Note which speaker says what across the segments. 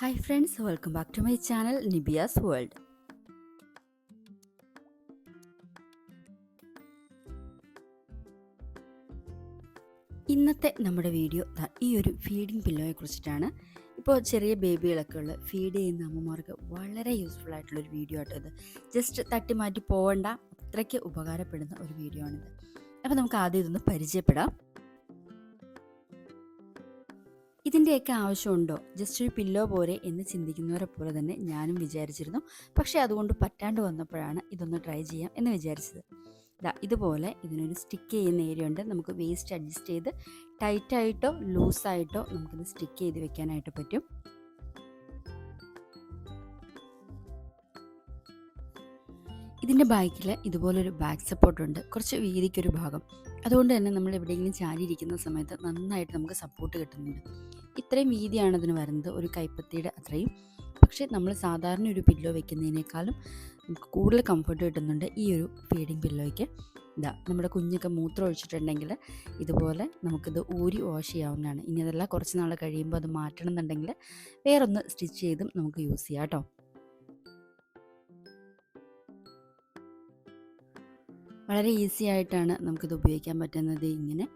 Speaker 1: Hi friends welcome back to my channel Nibia's world ഇന്നത്തെ നമ്മുടെ video ഈ ഒരു ഫീഡിംഗ് പില്ലോയെ കുറിച്ചിട്ടാണ്. ഇപ്പോൾ ചെറിയ ബേബികളൊക്കെ ഉള്ള ഫീഡ് ചെയ്യുന്ന അമ്മമാർക്ക് വളരെ യൂസ്ഫുൾ ആയിട്ടുള്ള ഒരു വീഡിയോ ആട്ടോ ഇത്. ജസ്റ്റ് തട്ടി മാറ്റി പോകണ്ട അത്രയ്ക്ക് ഉപകാരപ്പെടുന്ന ഒരു വീഡിയോ ആണിത്. അപ്പോൾ നമുക്ക് ആദ്യം ഇതൊന്ന് പരിചയപ്പെടാം. ഇതിന്റെയൊക്കെ ആവശ്യമുണ്ടോ? ജസ്റ്റ് ഒരു പില്ലോ പോരെ എന്ന് ചിന്തിക്കുന്നവരെ പോലെ തന്നെ ഞാനും വിചാരിച്ചിരുന്നു. പക്ഷേ അതുകൊണ്ട് പറ്റാണ്ട് വന്നപ്പോഴാണ് ഇതൊന്ന് ട്രൈ ചെയ്യാം എന്ന് വിചാരിച്ചത്. ദാ ഇതുപോലെ ഇതിനൊരു സ്റ്റിക്ക് ചെയ്യുന്ന ഏരിയ ഉണ്ട്. നമുക്ക് വേസ്റ്റ് അഡ്ജസ്റ്റ് ചെയ്ത് ടൈറ്റായിട്ടോ ലൂസായിട്ടോ നമുക്കിത് സ്റ്റിക്ക് ചെയ്ത് വെക്കാനായിട്ട് പറ്റും. ഇതിന്റെ ബാക്കിൽ ഇതുപോലൊരു ബാക്ക് സപ്പോർട്ട് ഉണ്ട്. കുറച്ച് വീതിക്കൊരു ഭാഗം. അതുകൊണ്ട് തന്നെ നമ്മൾ എവിടെയെങ്കിലും ചാരിയിരിക്കുന്ന സമയത്ത് നന്നായിട്ട് നമുക്ക് സപ്പോർട്ട് കിട്ടുന്നുണ്ട്. ഇത്രയും വീതിയാണ് അതിന് വരുന്നത്. ഒരു കൈപ്പത്തിയുടെ അത്രയും. പക്ഷേ നമ്മൾ സാധാരണ ഒരു പില്ലോ വെക്കുന്നതിനേക്കാളും നമുക്ക് കൂടുതൽ കംഫർട്ട് കിട്ടുന്നുണ്ട് ഈ ഒരു ഫീഡിങ് പില്ലോയ്ക്ക് ഇതാ നമ്മുടെ കുഞ്ഞൊക്കെ മൂത്രം ഒഴിച്ചിട്ടുണ്ടെങ്കിൽ ഇതുപോലെ നമുക്കിത് ഊരി വാഷ് ചെയ്യാവുന്നതാണ്. ഇനി അതല്ല കുറച്ച് നാൾ കഴിയുമ്പോൾ അത് മാറ്റണം എന്നുണ്ടെങ്കിൽ വേറൊന്ന് സ്റ്റിച്ച് ചെയ്തും നമുക്ക് യൂസ് ചെയ്യാം കേട്ടോ. വളരെ ഈസി ആയിട്ടാണ് നമുക്കിത് ഉപയോഗിക്കാൻ പറ്റുന്നത്. ഇങ്ങനെ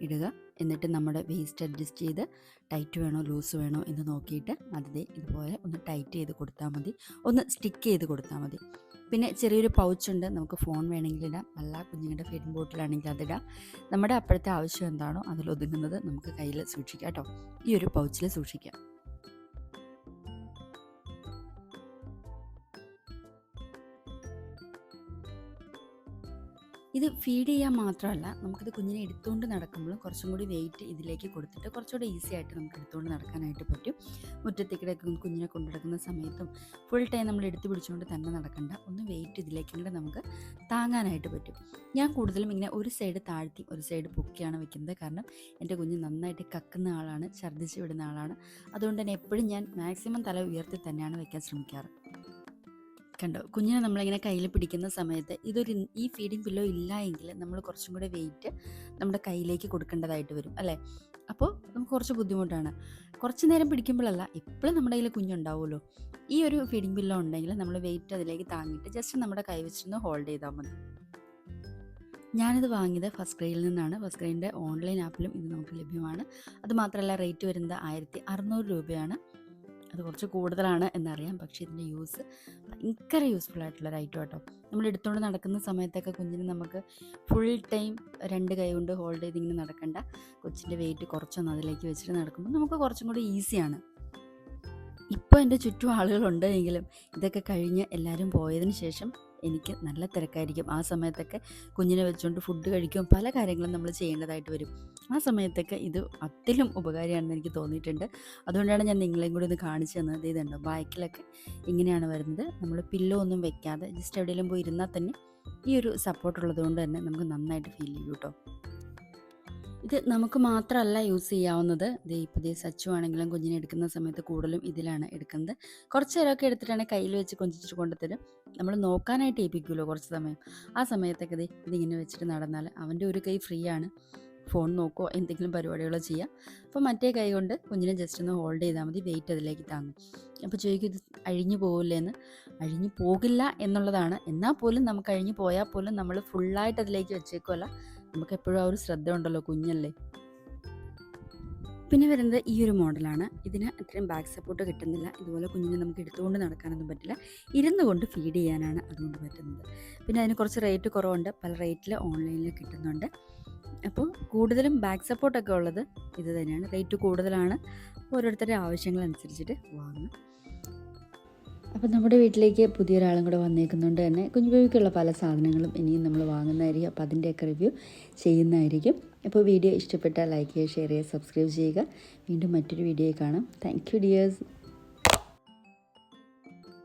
Speaker 1: ഇടുക. എന്നിട്ട് നമ്മുടെ വേസ്റ്റ് അഡ്ജസ്റ്റ് ചെയ്ത് ടൈറ്റ് വേണോ ലൂസ് വേണോ എന്ന് നോക്കിയിട്ട് അതിനെ ഇതുപോലെ ഒന്ന് ടൈറ്റ് ചെയ്ത് കൊടുത്താൽ മതി. ഒന്ന് സ്റ്റിക്ക് ചെയ്ത് കൊടുത്താൽ മതി. പിന്നെ ചെറിയൊരു പൗച്ചുണ്ട് നമുക്ക് ഫോൺ വേണമെങ്കിൽ ഇടാം. അല്ല കുഞ്ഞുങ്ങളുടെ ഫീഡിംഗ് ബോട്ടിലാണെങ്കിൽ അതിടാം നമ്മുടെ അപ്പോഴത്തെ ആവശ്യം എന്താണോ അതിലൊതുങ്ങുന്നത് നമുക്ക് കയ്യിൽ സൂക്ഷിക്കാം കേട്ടോ. ഈ ഒരു പൗച്ചിൽ സൂക്ഷിക്കാം. ഇത് ഫീഡ് ചെയ്യാൻ മാത്രമല്ല നമുക്കിത് കുഞ്ഞിനെ എടുത്തുകൊണ്ട് നടക്കുമ്പോഴും കുറച്ചും കൂടി വെയിറ്റ് ഇതിലേക്ക് കൊടുത്തിട്ട് കുറച്ചുകൂടി ഈസി ആയിട്ട് നമുക്ക് എടുത്തുകൊണ്ട് നടക്കാനായിട്ട് പറ്റും. മുറ്റത്തേക്കിടെ കുഞ്ഞിനെ കൊണ്ടു നടക്കുന്ന സമയത്തും ഫുൾ ടൈം നമ്മൾ എടുത്തു പിടിച്ചുകൊണ്ട് തന്നെ നടക്കണ്ട. ഒന്ന് വെയിറ്റ് ഇതിലേക്കും കൂടെ നമുക്ക് താങ്ങാനായിട്ട് പറ്റും. ഞാൻ കൂടുതലും ഇങ്ങനെ ഒരു സൈഡ് താഴ്ത്തി ഒരു സൈഡ് പൊക്കിയാണ് വെക്കുന്നത്. കാരണം എന്റെ കുഞ്ഞ് നന്നായിട്ട് കക്കുന്ന ആളാണ് ഛർദ്ദിച്ച് വിടുന്ന ആളാണ്. അതുകൊണ്ട് തന്നെ എപ്പോഴും ഞാൻ മാക്സിമം തല ഉയർത്തി തന്നെയാണ് വെക്കാൻ ശ്രമിക്കാറ്. കണ്ടോ? കുഞ്ഞിനെ നമ്മളിങ്ങനെ കയ്യിൽ പിടിക്കുന്ന സമയത്ത് ഇതൊരു ഈ ഫീഡിംഗ് പില്ലോ ഇല്ല എങ്കിൽ നമ്മൾ കുറച്ചും കൂടെ വെയിറ്റ് നമ്മുടെ കയ്യിലേക്ക് കൊടുക്കേണ്ടതായിട്ട് വരും അല്ലേ? അപ്പോൾ നമുക്ക് കുറച്ച് ബുദ്ധിമുട്ടാണ്. കുറച്ച് നേരം പിടിക്കുമ്പോഴല്ല എപ്പോഴും നമ്മുടെ കയ്യിൽ കുഞ്ഞുണ്ടാവുമല്ലോ. ഈ ഒരു ഫീഡിംഗ് പില്ലോ ഉണ്ടെങ്കിൽ നമ്മൾ വെയിറ്റ് അതിലേക്ക് താങ്ങിയിട്ട് ജസ്റ്റ് നമ്മുടെ കൈ വെച്ചിരുന്ന് ഹോൾഡ് ചെയ്താൽ മതി. ഞാനിത് വാങ്ങിയത് ഫസ്റ്റ് ക്രൈയിൽ നിന്നാണ്. ഫസ്റ്റ് ക്രൈന്റെ ഓൺലൈൻ ആപ്പിലും ഇത് നമുക്ക് ലഭ്യമാണ്. അതുമാത്രമല്ല റേറ്റ് വരുന്നത് ആയിരത്തി അറുന്നൂറ് രൂപയാണ്. അത് കുറച്ച് കൂടുതലാണ് എന്നറിയാം. പക്ഷേ ഇതിന്റെ യൂസ് ഭയങ്കര യൂസ്ഫുൾ ആയിട്ടുള്ള ഒരു ഐറ്റം കേട്ടോ നമ്മൾ എടുത്തുകൊണ്ട് നടക്കുന്ന സമയത്തൊക്കെ കുഞ്ഞിന് നമുക്ക് ഫുൾ ടൈം രണ്ട് കൈ കൊണ്ട് ഹോൾഡ് ചെയ്ത് ഇങ്ങനെ നടക്കണ്ട. കൊച്ചിന്റെ വെയിറ്റ് കുറച്ചൊന്ന് അതിലേക്ക് വെച്ചിട്ട് നടക്കുമ്പോൾ നമുക്ക് കുറച്ചും കൂടി ഈസിയാണ് ഇപ്പോൾ എന്റെ ചുറ്റും ആളുകളുണ്ട് എങ്കിലും ഇതൊക്കെ കഴിഞ്ഞ് എല്ലാവരും പോയതിന് ശേഷം എനിക്ക് നല്ല തിരക്കായിരിക്കും. ആ സമയത്തൊക്കെ കുഞ്ഞിനെ വെച്ചുകൊണ്ട് ഫുഡ് കഴിക്കും. പല കാര്യങ്ങളും നമ്മൾ ചെയ്യേണ്ടതായിട്ട് വരും. ആ സമയത്തൊക്കെ ഇത് അത്തിലും ഉപകാരിയാണെന്ന് എനിക്ക് തോന്നിയിട്ടുണ്ട്. അതുകൊണ്ടാണ് ഞാൻ നിങ്ങളെയും കൂടി ഒന്ന് കാണിച്ചു തന്നത്. ഇതുണ്ടോ ബാക്കിലൊക്കെ ഇങ്ങനെയാണ് വരുന്നത്. നമ്മൾ പില്ലോ ഒന്നും വെക്കാതെ ജസ്റ്റ് എവിടെയെങ്കിലും പോയി ഇരുന്നാൽ തന്നെ ഈ ഒരു സപ്പോർട്ട് ഉള്ളതുകൊണ്ട് തന്നെ നമുക്ക് നന്നായിട്ട് ഫീൽ ചെയ്യും കേട്ടോ. ഇത് നമുക്ക് മാത്രമല്ല യൂസ് ചെയ്യാവുന്നത്. ദേ ഇപ്പോൾ ദേ സച്ചു ആണെങ്കിലും കുഞ്ഞിനെ എടുക്കുന്ന സമയത്ത് കൂടുതലും ഇതിലാണ് എടുക്കുന്നത്. കുറച്ച് നേരമൊക്കെ എടുത്തിട്ടാണ് കയ്യിൽ വെച്ച് കൊഞ്ചിച്ചിട്ട് കൊണ്ടുതരും നമ്മൾ നോക്കാനായിട്ട് ഏൽപ്പിക്കുമല്ലോ കുറച്ച് സമയം. ആ സമയത്തൊക്കെ ദേ ഇതിങ്ങനെ വെച്ചിട്ട് നടന്നാൽ അവന്റെ ഒരു കൈ ഫ്രീ ആണ്. ഫോൺ നോക്കുകയോ എന്തെങ്കിലും പരിപാടികളോ ചെയ്യാം. അപ്പോൾ മറ്റേ കൈ കൊണ്ട് കുഞ്ഞിനെ ജസ്റ്റ് ഒന്ന് ഹോൾഡ് ചെയ്താൽ മതി. വെയിറ്റ് അതിലേക്ക് താങ്ങും. അപ്പോൾ ചോദിക്കും ഇത് അഴിഞ്ഞു പോകില്ലേ എന്ന്? അഴിഞ്ഞു പോകില്ല എന്നുള്ളതാണ്. എന്നാൽ പോലും നമുക്ക് അഴിഞ്ഞു പോയാൽ പോലും നമ്മൾ ഫുള്ളായിട്ട് അതിലേക്ക് വെച്ചേക്കുമല്ല നമുക്ക് എപ്പോഴും ആ ഒരു ശ്രദ്ധ ഉണ്ടല്ലോ കുഞ്ഞല്ലേ? പിന്നെ വരുന്നത് ഈ ഒരു മോഡലാണ്. ഇതിന് അത്രയും ബാക്ക് സപ്പോർട്ട് കിട്ടുന്നില്ല. ഇതുപോലെ കുഞ്ഞിനെ നമുക്ക് എടുത്തുകൊണ്ട് നടക്കാനൊന്നും പറ്റില്ല. ഇരുന്നു കൊണ്ട് ഫീഡ് ചെയ്യാനാണ് അതുകൊണ്ട് പറ്റുന്നത്. പിന്നെ അതിന് കുറച്ച് റേറ്റ് കുറവുണ്ട്. പല റേറ്റിൽ ഓൺലൈനിൽ കിട്ടുന്നുണ്ട്. അപ്പോൾ കൂടുതലും ബാക്ക് സപ്പോർട്ടൊക്കെ ഉള്ളത് ഇത് തന്നെയാണ്. റേറ്റ് കൂടുതലാണ്. ഓരോരുത്തരുടെ ആവശ്യങ്ങളനുസരിച്ചിട്ട് വാങ്ങും അപ്പോൾ നമ്മുടെ വീട്ടിലേക്ക് പുതിയൊരാളും കൂടെ വന്നേക്കുന്നുണ്ട് തന്നെ കുഞ്ഞുബേബിക്കുള്ള പല സാധനങ്ങളും ഇനിയും നമ്മൾ വാങ്ങുന്നതായിരിക്കും. അപ്പോൾ അതിന്റെയൊക്കെ റിവ്യൂ ചെയ്യുന്നതായിരിക്കും. അപ്പോൾ വീഡിയോ ഇഷ്ടപ്പെട്ടാൽ ലൈക്ക് ചെയ്യുക ഷെയർ ചെയ്യുക സബ്സ്ക്രൈബ് ചെയ്യുക. വീണ്ടും മറ്റൊരു വീഡിയോ കാണാം. Thank you dears